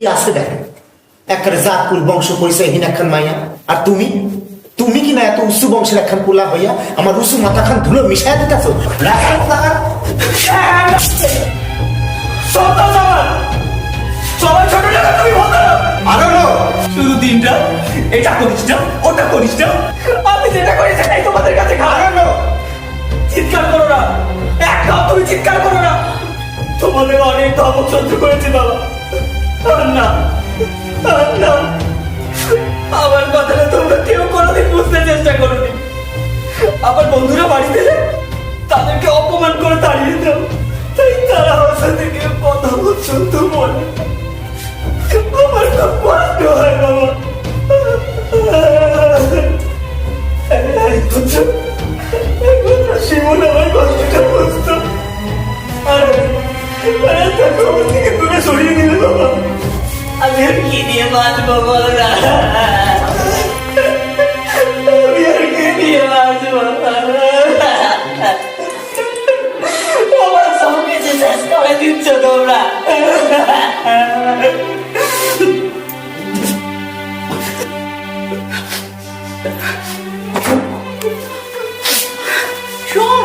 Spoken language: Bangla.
কি আছে দেখেন একবারে জাতকুল বংশ পরিচয়হীন একখান মাইয়া। আর তুমি? তুমি কি না এত উঁচু বংশের একখান পোলা হইয়া আমার উঁচু মাথা খান ধুলো মিশাই দিতেছ? শুধু দিনটা এটা করিস না ওটা করিস না। আমি যেটা করি সেটাই তোমাদের কাছে চিৎকার করো না। একদম তুমি চিৎকার করো না। তোমাদের অনেক ধমক সহ্য করেছি বাবা। আমার কথাটা তোমরা কেউ কোনোদিন বুঝতে চেষ্টা করোনি। আমার বন্ধুরা বাড়িতে তাদেরকে অপমান করে তাড়িয়ে দাও। তাই তারা আমার সাথে কেউ কথা বলছো তো বলে আমার থেকে দূরে সরিয়ে দিলে বাবা আমি আর কি দিয়ে বাঁচবো বল না আমি আর কি দিয়ে বাঁচবো আমার সব কিছু শেষ করে দিচ্ছ তোমরা শোন